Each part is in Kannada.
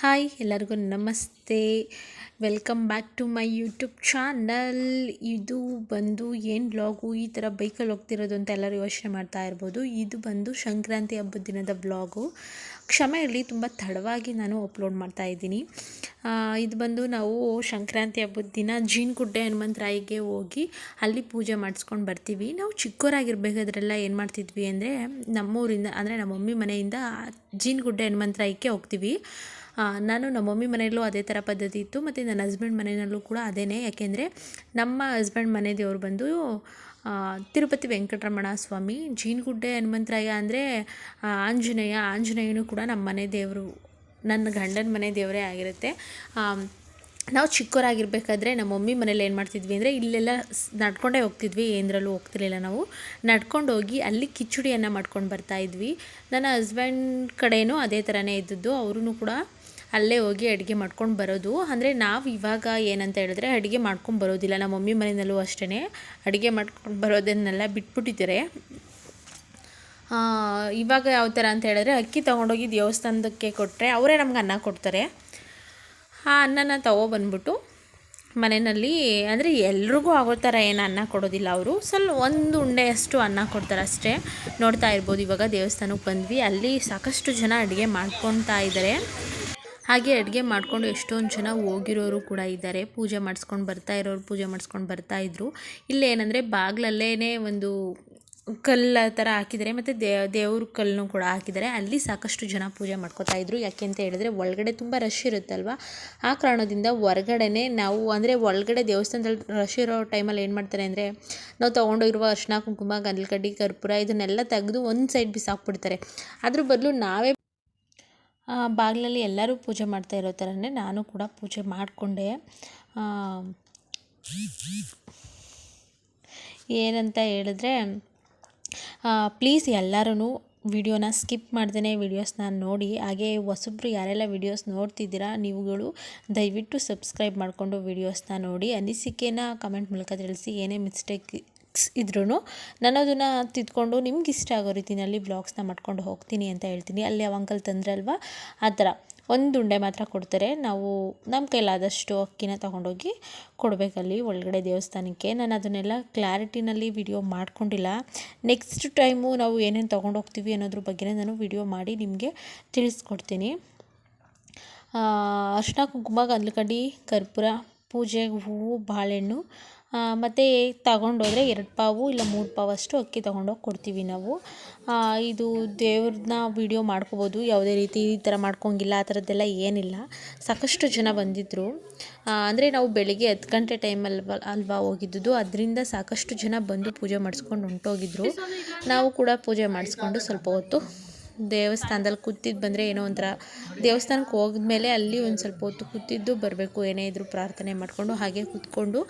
ಹಾಯ್ ಎಲ್ಲರಿಗೂ ನಮಸ್ತೆ. Welcome back to my YouTube channel ಇದು ಬಂದು ಏನು ಬ್ಲಾಗು ಈ ಥರ ಬೈಕಲ್ಲಿ ಹೋಗ್ತಿರೋದು ಅಂತ ಎಲ್ಲರೂ ಯೋಚನೆ ಮಾಡ್ತಾ ಇರ್ಬೋದು. ಇದು ಬಂದು ಸಂಕ್ರಾಂತಿ ಹಬ್ಬದ ದಿನದ ಬ್ಲಾಗು ಕ್ಷಮೆ ಇರಲಿ ತುಂಬ ತಡವಾಗಿ ನಾನು ಅಪ್ಲೋಡ್ ಮಾಡ್ತಾ ಇದ್ದೀನಿ. ಇದು ಬಂದು ನಾವು ಸಂಕ್ರಾಂತಿ ಹಬ್ಬದ ದಿನ ಜೀನ್ಗುಡ್ಡೆ ಹನುಮಂತರಾಯಿಗೆ ಹೋಗಿ ಅಲ್ಲಿ ಪೂಜೆ ಮಾಡಿಸ್ಕೊಂಡು ಬರ್ತೀವಿ. ನಾವು ಚಿಕ್ಕವರಾಗಿರ್ಬೇಕಾದ್ರೆಲ್ಲ ಏನು ಮಾಡ್ತಿದ್ವಿ ಅಂದರೆ ನಮ್ಮೂರಿಂದ, ಅಂದರೆ ನಮ್ಮ ಮಮ್ಮಿ ಮನೆಯಿಂದ ಜೀನ್ಗುಡ್ಡೆ ಹನುಮಂತರಾಯಿಗೆ ಹೋಗ್ತೀವಿ. ನಾನು ನಮ್ಮ ಮಮ್ಮಿ ಮನೆಯಲ್ಲೂ ಅದೇ ಥರ ಪದ್ಧತಿ ಇತ್ತು ಮತ್ತು ನನ್ನ ಹಸ್ಬೆಂಡ್ ಮನೆಯಲ್ಲೂ ಕೂಡ ಅದೇನೇ. ಯಾಕೆಂದರೆ ನಮ್ಮ ಹಸ್ಬೆಂಡ್ ಮನೆ ದೇವ್ರು ಬಂದು ತಿರುಪತಿ ವೆಂಕಟರಮಣ ಸ್ವಾಮಿ, ಜೀನ್ಗುಡ್ಡೆ ಹನುಮಂತರಾಯ ಅಂದರೆ ಆಂಜನೇಯ, ಆಂಜನೇಯನು ಕೂಡ ನಮ್ಮ ಮನೆ ದೇವರು ನನ್ನ ಗಂಡನ ಮನೆ ದೇವರೇ ಆಗಿರುತ್ತೆ ನಾವು ಚಿಕ್ಕವರಾಗಿರ್ಬೇಕಾದ್ರೆ ನಮ್ಮ ಮಮ್ಮಿ ಮನೇಲಿ ಏನು ಮಾಡ್ತಿದ್ವಿ ಅಂದರೆ, ಇಲ್ಲೆಲ್ಲ ನಡ್ಕೊಂಡೇ ಹೋಗ್ತಿದ್ವಿ ಏನರಲ್ಲೂ ಹೋಗ್ತಿರ್ಲಿಲ್ಲ ನಾವು. ನಡ್ಕೊಂಡು ಹೋಗಿ ಅಲ್ಲಿ ಕಿಚುಡಿಯನ್ನು ಮಾಡ್ಕೊಂಡು ಬರ್ತಾ ಇದ್ವಿ. ನನ್ನ ಹಸ್ಬೆಂಡ್ ಕಡೆಯೂ ಅದೇ ಥರನೇ ಇದ್ದದ್ದು ಅವರೂ ಕೂಡ ಅಲ್ಲೇ ಹೋಗಿ ಅಡುಗೆ ಮಾಡ್ಕೊಂಡು ಬರೋದು. ಅಂದರೆ ನಾವು ಇವಾಗ ಏನಂತ ಹೇಳಿದ್ರೆ ಅಡುಗೆ ಮಾಡ್ಕೊಂಡು ಬರೋದಿಲ್ಲ. ನಮ್ಮ ಮಮ್ಮಿ ಮನೆಯಲ್ಲೂ ಅಷ್ಟೇ ಅಡುಗೆ ಮಾಡ್ಕೊಂಡು ಬರೋದನ್ನೆಲ್ಲ ಬಿಟ್ಬಿಟ್ಟಿದ್ದಾರೆ ಇವಾಗ ಯಾವ ಥರ ಅಂತ ಹೇಳಿದ್ರೆ ಅಕ್ಕಿ ತೊಗೊಂಡೋಗಿ ದೇವಸ್ಥಾನದಕ್ಕೆ ಕೊಟ್ಟರೆ ಅವರೇ ನಮ್ಗೆ ಅನ್ನ ಕೊಡ್ತಾರೆ. ಆ ಅನ್ನನ ತಗೊಬಂದ್ಬಿಟ್ಟು ಮನೆಯಲ್ಲಿ, ಅಂದರೆ ಎಲ್ರಿಗೂ ಆಗೋ ಥರ ಏನು ಅನ್ನ ಕೊಡೋದಿಲ್ಲ ಅವರು. ಸ್ವಲ್ಪ ಒಂದು ಉಂಡೆಯಷ್ಟು ಅನ್ನ ಕೊಡ್ತಾರೆ ಅಷ್ಟೇ. ನೋಡ್ತಾ ಇರ್ಬೋದು ಇವಾಗ ದೇವಸ್ಥಾನಕ್ಕೆ ಬಂದ್ವಿ. ಅಲ್ಲಿ ಸಾಕಷ್ಟು ಜನ ಅಡುಗೆ ಮಾಡ್ಕೊತಾ ಇದ್ದಾರೆ ಹಾಗೆ ಅಡುಗೆ ಮಾಡಿಕೊಂಡು ಎಷ್ಟೊಂದು ಜನ ಹೋಗಿರೋರು ಕೂಡ ಇದ್ದಾರೆ ಪೂಜೆ ಮಾಡಿಸ್ಕೊಂಡು ಬರ್ತಾ ಇರೋರು ಪೂಜೆ ಮಾಡಿಸ್ಕೊಂಡು ಬರ್ತಾ ಇದ್ರು. ಇಲ್ಲಿ ಏನಂದರೆ ಬಾಗ್ಲಲ್ಲೇ ಒಂದು ಕಲ್ಲ ಥರ ಹಾಕಿದ್ದಾರೆ. ಮತ್ತು ದೇವ್ರ ಕಲ್ಲನ್ನು ಕೂಡ ಹಾಕಿದ್ದಾರೆ. ಅಲ್ಲಿ ಸಾಕಷ್ಟು ಜನ ಪೂಜೆ ಮಾಡ್ಕೋತಾ ಇದ್ರು. ಯಾಕೆ ಅಂತ ಹೇಳಿದ್ರೆ ಒಳಗಡೆ ತುಂಬ ರಶ್ ಇರುತ್ತಲ್ವ? ಆ ಕಾರಣದಿಂದ ಹೊರಗಡೆನೇ ನಾವು ಅಂದರೆ ಒಳಗಡೆ ದೇವಸ್ಥಾನದಲ್ಲಿ ರಶ್ ಇರೋ ಟೈಮಲ್ಲಿ ಏನು ಮಾಡ್ತಾರೆ ಅಂದರೆ ನಾವು ತೊಗೊಂಡೋಗಿರುವ ಅರ್ಶಿನ ಕುಂಕುಮ ಗಂಧಕಡ್ಡಿ ಕರ್ಪೂರ ಇದನ್ನೆಲ್ಲ ತೆಗೆದು ಒಂದು ಸೈಡ್ ಬಿಸಾಕ್ಬಿಡ್ತಾರೆ. ಅದ್ರ ಬದಲು ನಾವೇ ಬಾಗಿಲಲ್ಲಿ ಎಲ್ಲರೂ ಪೂಜೆ ಮಾಡ್ತಾ ಇರೋ ಥರನೇ ನಾನು ಕೂಡ ಪೂಜೆ ಮಾಡಿಕೊಂಡೆ. ಏನಂತ ಹೇಳಿದ್ರೆ ಪ್ಲೀಸ್ ಎಲ್ಲರೂ ವಿಡಿಯೋನ ಸ್ಕಿಪ್ ಮಾಡ್ದೇ ವಿಡಿಯೋಸ್ನ ನೋಡಿ. ಹಾಗೆ ಹೊಸಬ್ರು ಯಾರೆಲ್ಲ ವಿಡಿಯೋಸ್ ನೋಡ್ತಿದ್ದೀರಾ, ನೀವುಗಳು ದಯವಿಟ್ಟು ಸಬ್ಸ್ಕ್ರೈಬ್ ಮಾಡಿಕೊಂಡು ವಿಡಿಯೋಸ್ನ ನೋಡಿ. ಅನಿಸಿಕೆನ ಕಮೆಂಟ್ ಮೂಲಕ ತಿಳಿಸಿ, ಏನೇ ಇದ್ರೂ ನಾನು ಅದನ್ನು ತಿದ್ಕೊಂಡು ನಿಮ್ಗೆ ಇಷ್ಟ ಆಗೋ ರೀತಿಯಲ್ಲಿ ಬ್ಲಾಗ್ಸ್ನ ಮಾಡ್ಕೊಂಡು ಹೋಗ್ತೀನಿ ಅಂತ ಹೇಳ್ತೀನಿ. ಅಲ್ಲಿ ಅವ ಅಂಕಲ್ ತಂದ್ರಲ್ವ ಆ ಥರ. ಒಂದು ಉಂಡೆ ಮಾತ್ರ ಕೊಡ್ತಾರೆ. ನಾವು ನಮ್ಮ ಕೈಲಾದಷ್ಟು ಅಕ್ಕಿನ ತೊಗೊಂಡೋಗಿ ಕೊಡಬೇಕಲ್ಲಿ ಒಳಗಡೆ ದೇವಸ್ಥಾನಕ್ಕೆ. ನಾನು ಅದನ್ನೆಲ್ಲ ಕ್ಲಾರಿಟಿನಲ್ಲಿ ವಿಡಿಯೋ ಮಾಡ್ಕೊಂಡಿಲ್ಲ. ನೆಕ್ಸ್ಟ್ ಟೈಮು ನಾವು ಏನೇನು ತೊಗೊಂಡು ಹೋಗ್ತೀವಿ ಅನ್ನೋದ್ರ ಬಗ್ಗೆ ನಾನು ವಿಡಿಯೋ ಮಾಡಿ ನಿಮಗೆ ತಿಳಿಸ್ಕೊಡ್ತೀನಿ. ಅರ್ಶಿನ ಕುಂಕುಮ ಗಂದ್ಲಕಡ್ಡಿ ಕರ್ಪೂರ ಪೂಜೆಗೆ ಹೂವು, ಬಾಳೆಹಣ್ಣು ಮತ್ತು ತಗೊಂಡೋದ್ರೆ ಎರಡು ಪಾವು ಇಲ್ಲ ಮೂರು ಪಾವು ಅಷ್ಟು ಅಕ್ಕಿ ತೊಗೊಂಡೋಗಿ ಕೊಡ್ತೀವಿ ನಾವು. ಇದು ದೇವ್ರನ್ನ ವಿಡಿಯೋ ಮಾಡ್ಕೋಬೋದು. ಯಾವುದೇ ರೀತಿ ಈ ಥರ ಮಾಡ್ಕೊಂಗಿಲ್ಲ ಆ ಥರದ್ದೆಲ್ಲ ಏನಿಲ್ಲ. ಸಾಕಷ್ಟು ಜನ ಬಂದಿದ್ದರು ಅಂದರೆ ನಾವು ಬೆಳಿಗ್ಗೆ ಹತ್ತು ಗಂಟೆ ಟೈಮಲ್ವ ಅಲ್ವಾ ಹೋಗಿದ್ದುದು ಅದರಿಂದ ಸಾಕಷ್ಟು ಜನ ಬಂದು ಪೂಜೆ ಮಾಡಿಸ್ಕೊಂಡು ಹೊಂಟೋಗಿದ್ರು. ನಾವು ಕೂಡ ಪೂಜೆ ಮಾಡಿಸ್ಕೊಂಡು ಸ್ವಲ್ಪ ಹೊತ್ತು ದೇವಸ್ಥಾನದಲ್ಲಿ ಕೂತಿದ್ದು ಬಂದರೆ ಏನೋ ಒಂಥರ ದೇವಸ್ಥಾನಕ್ಕೆ ಹೋದ್ಮೇಲೆ ಅಲ್ಲಿ ಒಂದು ಸ್ವಲ್ಪ ಹೊತ್ತು ಕೂತಿದ್ದು ಬರಬೇಕು, ಏನೇ ಇದ್ರೂ ಪ್ರಾರ್ಥನೆ ಮಾಡಿಕೊಂಡು ಹಾಗೆ ಕೂತ್ಕೊಂಡು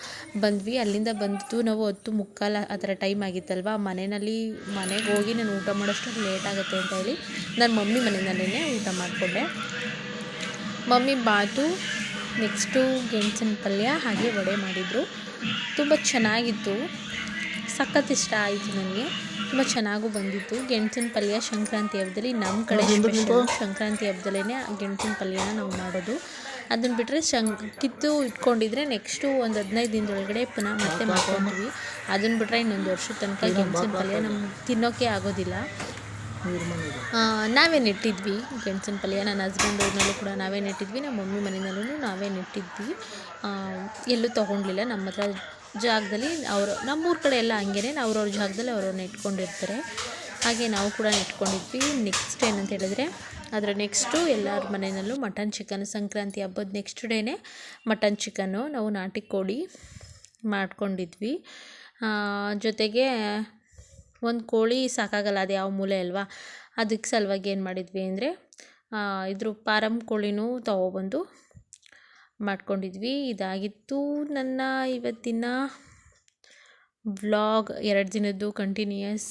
ಬಂದ್ವಿ. ಅಲ್ಲಿಂದ ಬಂದು ನಾವು ಹತ್ತು ಮುಕ್ಕಾಲು ಆ ಥರ ಟೈಮ್ ಆಗಿತ್ತಲ್ವ? ಮನೆಯಲ್ಲಿ ಮನೆಗೆ ಹೋಗಿ ನಾನು ಊಟ ಮಾಡೋಷ್ಟು ಲೇಟ್ ಆಗುತ್ತೆ ಅಂತ ಹೇಳಿ ನನ್ನ ಮಮ್ಮಿ ಮನೆಯಲ್ಲೇ ಊಟ ಮಾಡಿಕೊಂಡೆ. ಮಮ್ಮಿ ಬಾತು ನೆಕ್ಸ್ಟು ಗೆಣಸಿನ ಪಲ್ಯ ಹಾಗೆ ವಡೆ ಮಾಡಿದರು. ತುಂಬ ಚೆನ್ನಾಗಿತ್ತು. ಸಖತ್ ಇಷ್ಟ ಆಯಿತು ನನಗೆ. ತುಂಬ ಚೆನ್ನಾಗೂ ಬಂದಿತ್ತು. ಗೆಣಸಿನ ಪಲ್ಯ ಸಂಕ್ರಾಂತಿ ಹಬ್ಬದಲ್ಲಿ ನಮ್ಮ ಕಡೆ ಸ್ಪೆಷಲ್ ಸಂಕ್ರಾಂತಿ ಹಬ್ಬದಲ್ಲೇ ಗೆಣಸಿನ ಪಲ್ಯನ ನಾವು ಮಾಡೋದು. ಅದನ್ನು ಬಿಟ್ಟರೆ ಶಂ ಕಿತ್ತು ಇಟ್ಕೊಂಡಿದ್ರೆ ನೆಕ್ಸ್ಟು ಒಂದು ಹದಿನೈದು ದಿನದೊಳಗಡೆ ಪುನಃ ಮತ್ತೆ ಮಾಡ್ಕೊತೀವಿ. ಅದನ್ನು ಬಿಟ್ಟರೆ ಇನ್ನೊಂದು ವರ್ಷದ ತನಕ ಗೆಣಸಿನ ಪಲ್ಯ ನಮ್ಗೆ ತಿನ್ನೋಕ್ಕೆ ಆಗೋದಿಲ್ಲ. ನಾವೇ ನೆಟ್ಟಿದ್ವಿ. ಗೆಣಸಿನ ಪಲ್ಯ, ನನ್ನ ಹಸ್ಬೆಂಡ್ ಊರಿನಲ್ಲೂ ಕೂಡ ನಾವೇ ನೆಟ್ಟಿದ್ವಿ. ನಮ್ಮ ಮಮ್ಮಿ ಮನೆಯಲ್ಲೂ ನಾವೇ ನೆಟ್ಟಿದ್ವಿ. ಎಲ್ಲೂ ತೊಗೊಂಡ್ಲಿಲ್ಲ. ನಮ್ಮ ಹತ್ರ ಜಾಗದಲ್ಲಿ ಅವರು, ನಮ್ಮೂರ ಕಡೆ ಎಲ್ಲ ಹಂಗೇನೆ. ಅವ್ರವ್ರ ಜಾಗದಲ್ಲಿ ಅವ್ರವ್ರು ನೆಟ್ಕೊಂಡಿರ್ತಾರೆ. ಹಾಗೆ ನಾವು ಕೂಡ ನೆಟ್ಕೊಂಡಿದ್ವಿ. ನೆಕ್ಸ್ಟ್ ಏನಂತ ಹೇಳಿದ್ರೆ, ಅದರ ನೆಕ್ಸ್ಟು ಎಲ್ಲರ ಮನೆಯಲ್ಲೂ ಮಟನ್ ಚಿಕನ್ ಸಂಕ್ರಾಂತಿ ಹಬ್ಬದ ನೆಕ್ಸ್ಟ್ ಡೇನೇ ಮಟನ್ ಚಿಕನ್ನು ನಾವು ನಾಟಿ ಕೋಳಿ ಮಾಡ್ಕೊಂಡಿದ್ವಿ. ಜೊತೆಗೆ ಒಂದು ಕೋಳಿ ಸಾಕಾಗಲ್ಲ, ಅದು ಯಾವ ಮೂಲೆ ಅಲ್ವಾ? ಅದಕ್ಕೆ ಸಲುವಾಗಿ ಏನು ಮಾಡಿದ್ವಿ ಅಂದರೆ ಇದ್ರ ಪಾರಂ ಕೋಳಿನೂ ತಗೊಬಂದು ಮಾಡ್ಕೊಂಡಿದ್ವಿ. ಇದಾಗಿತ್ತು ನನ್ನ ಇವತ್ತಿನ ವ್ಲಾಗ್. ಎರಡು ದಿನದ್ದು ಕಂಟಿನ್ಯೂಯಸ್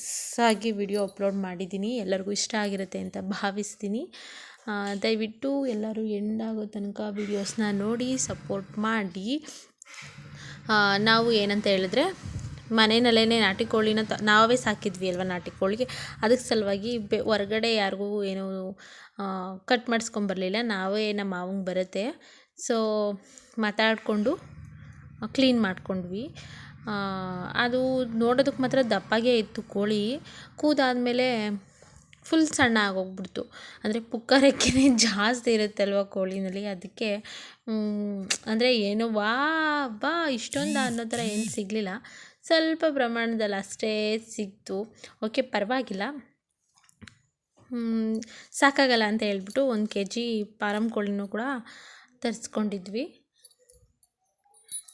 ಆಗಿ ವಿಡಿಯೋ ಅಪ್ಲೋಡ್ ಮಾಡಿದ್ದೀನಿ. ಎಲ್ಲರಿಗೂ ಇಷ್ಟ ಆಗಿರುತ್ತೆ ಅಂತ ಭಾವಿಸ್ತೀನಿ. ದಯವಿಟ್ಟು ಎಲ್ಲರೂ ಎಂಡ್ ಆಗೋ ತನಕ ವಿಡಿಯೋಸ್ನ ನೋಡಿ ಸಪೋರ್ಟ್ ಮಾಡಿ. ನಾವು ಏನಂತ ಹೇಳಿದ್ರೆ ಮನೆಯಲ್ಲೇ ನಾಟಿ ಕೋಳಿನ ತ, ನಾವೇ ಸಾಕಿದ್ವಿ ಅಲ್ವಾ ನಾಟಿ ಕೋಳಿಗೆ ಅದಕ್ಕೆ ಸಲುವಾಗಿ ಬೆ, ಹೊರ್ಗಡೆ ಯಾರಿಗೂ ಏನೂ ಕಟ್ ಮಾಡಿಸ್ಕೊಂಬರ್ಲಿಲ್ಲ. ನಾವೇ ನಮ್ಮ ಮಾವಂಗೆ ಬರುತ್ತೆ. ಸೊ ಮಾತಾಡಿಕೊಂಡು ಕ್ಲೀನ್ ಮಾಡಿಕೊಂಡ್ವಿ. ಅದು ನೋಡೋದಕ್ಕೆ ಮಾತ್ರ ದಪ್ಪಾಗೇ ಇತ್ತು ಕೋಳಿ. ಕೂದಾದಮೇಲೆ ಫುಲ್ ಸಣ್ಣ ಆಗೋಗ್ಬಿಡ್ತು. ಅಂದರೆ ಪುಕ್ಕ ರೆಕ್ಕೆನೇ ಜಾಸ್ತಿ ಇರುತ್ತಲ್ವ ಕೋಳಿನಲ್ಲಿ? ಅದಕ್ಕೆ ಅಂದರೆ ಏನೋ ವಾ ಬಾ ಇಷ್ಟೊಂದು ಅನ್ನೋ ಥರ ಏನು ಸಿಗಲಿಲ್ಲ. ಸ್ವಲ್ಪ ಪ್ರಮಾಣದಲ್ಲಿ ಅಷ್ಟೇ ಸಿಕ್ತು ಓಕೆ ಪರವಾಗಿಲ್ಲ. ಸಾಕಾಗಲ್ಲ ಅಂತ ಹೇಳ್ಬಿಟ್ಟು ಒಂದು ಕೆ ಜಿ ಪಾರಂ ಕೋಳಿನೂ ಕೂಡ ತರಿಸ್ಕೊಂಡಿದ್ವಿ.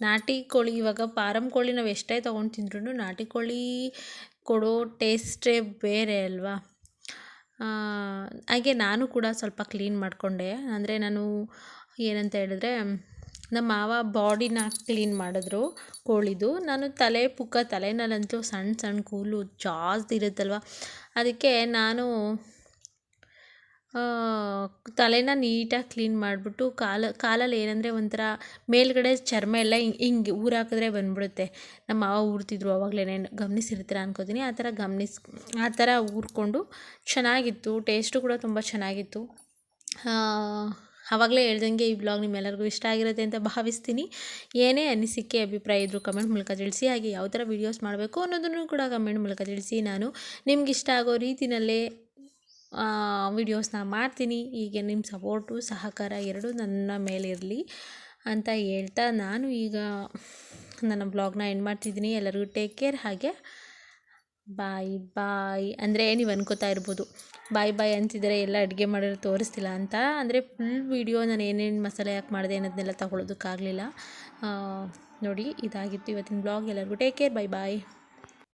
ನಾಟಿ ಕೋಳಿ ಇವಾಗ ಪಾರಂ ಕೋಳಿ ನಾವು ಎಷ್ಟೇ ತೊಗೊಂಡು ತಿಂದ್ರೂ ನಾಟಿ ಕೋಳಿ ಕೊಡೋ ಟೇಸ್ಟೇ ಬೇರೆ ಅಲ್ವಾ? ಹಾಗೆ ನಾನು ಕೂಡ ಸ್ವಲ್ಪ ಕ್ಲೀನ್ ಮಾಡಿಕೊಂಡೆ. ಅಂದರೆ ನಾನು ಏನಂತ ಹೇಳಿದ್ರೆ ನಮ್ಮ ಮಾವ ಬಾಡಿನ ಕ್ಲೀನ್ ಮಾಡಿದ್ರು ಕೋಳಿದು. ನಾನು ತಲೆ ಪುಕ್ಕ ತಲೆನಲ್ಲಂತೂ ಸಣ್ಣ ಸಣ್ಣ ಕೂದಲು ಜಾಸ್ತಿ ಇರುತ್ತಲ್ವ? ಅದಕ್ಕೆ ನಾನು ತಲೆನ ನೀಟಾಗಿ ಕ್ಲೀನ್ ಮಾಡಿಬಿಟ್ಟು ಕಾಲ, ಕಾಲಲ್ಲಿ ಏನಂದರೆ ಒಂಥರ ಮೇಲ್ಗಡೆ ಚರ್ಮ ಎಲ್ಲ ಹಿಂಗೆ ಹಿಂಗೆ ಊರು ಹಾಕಿದ್ರೆ ಬಂದ್ಬಿಡುತ್ತೆ. ನಮ್ಮ ಮಾವ ಊರ್ತಿದ್ರು ಅವಾಗಲೇ ಗಮನಿಸಿರ್ತೀರ ಅನ್ಕೋತೀನಿ. ಆ ಥರ ಗಮನಿಸ್, ಆ ಥರ ಊರ್ಕೊಂಡು ಚೆನ್ನಾಗಿತ್ತು. ಟೇಸ್ಟು ಕೂಡ ತುಂಬ ಚೆನ್ನಾಗಿತ್ತು. ಆವಾಗಲೇ ಹೇಳ್ದಂಗೆ ಈ ಬ್ಲಾಗ್ ನಿಮ್ಮೆಲ್ಲರಿಗೂ ಇಷ್ಟ ಆಗಿರುತ್ತೆ ಅಂತ ಭಾವಿಸ್ತೀನಿ. ಏನೇ ಅನಿಸಿಕೆ, ಅಭಿಪ್ರಾಯ ಇದ್ದರೂ ಕಮೆಂಟ್ ಮೂಲಕ ತಿಳಿಸಿ, ಹಾಗೆ ಯಾವ ಥರ ವೀಡಿಯೋಸ್ ಮಾಡಬೇಕು ಅನ್ನೋದನ್ನು ಕೂಡ ಕಮೆಂಟ್ ಮೂಲಕ ತಿಳಿಸಿ. ನಾನು ನಿಮ್ಗೆ ಇಷ್ಟ ಆಗೋ ರೀತಿಯಲ್ಲೇ ವಿಡಿಯೋಸ್ನ ಮಾಡ್ತೀನಿ. ಹೀಗೆ ನಿಮ್ಮ ಸಪೋರ್ಟು ಸಹಕಾರ ಎರಡೂ ನನ್ನ ಮೇಲಿರಲಿ ಅಂತ ಹೇಳ್ತಾ ನಾನು ಈಗ ನನ್ನ ಬ್ಲಾಗ್ನ ಎಂಡ್ ಮಾಡ್ತಿದ್ದೀನಿ. ಎಲ್ಲರಿಗೂ ಟೇಕ್ ಕೇರ್ ಹಾಗೆ ಬಾಯ್ ಬಾಯ್ ಅಂದರೆ ನೀವು ಅನ್ಕೋತಾ ಇರ್ಬೋದು. ಬಾಯ್ ಬಾಯ್ ಅಂತಿದ್ದಾರೆ ಎಲ್ಲ ಅಡುಗೆ ಮಾಡಿರೋ ತೋರಿಸ್ತಿಲ್ಲ ಅಂತ. ಅಂದರೆ ಫುಲ್ ವೀಡಿಯೋ ನಾನು ಏನೇನು ಮಸಾಲೆ ಯಾಕೆ ಮಾಡಿದೆ ಅನ್ನೋದನ್ನೆಲ್ಲ ತಗೊಳ್ಳೋದಕ್ಕಾಗಲಿಲ್ಲ ನೋಡಿ ಇದಾಗಿತ್ತು ಇವತ್ತಿನ ಬ್ಲಾಗ್ ಎಲ್ಲರಿಗೂ ಟೇಕ್ ಕೇರ್ ಬಾಯ್ ಬಾಯ್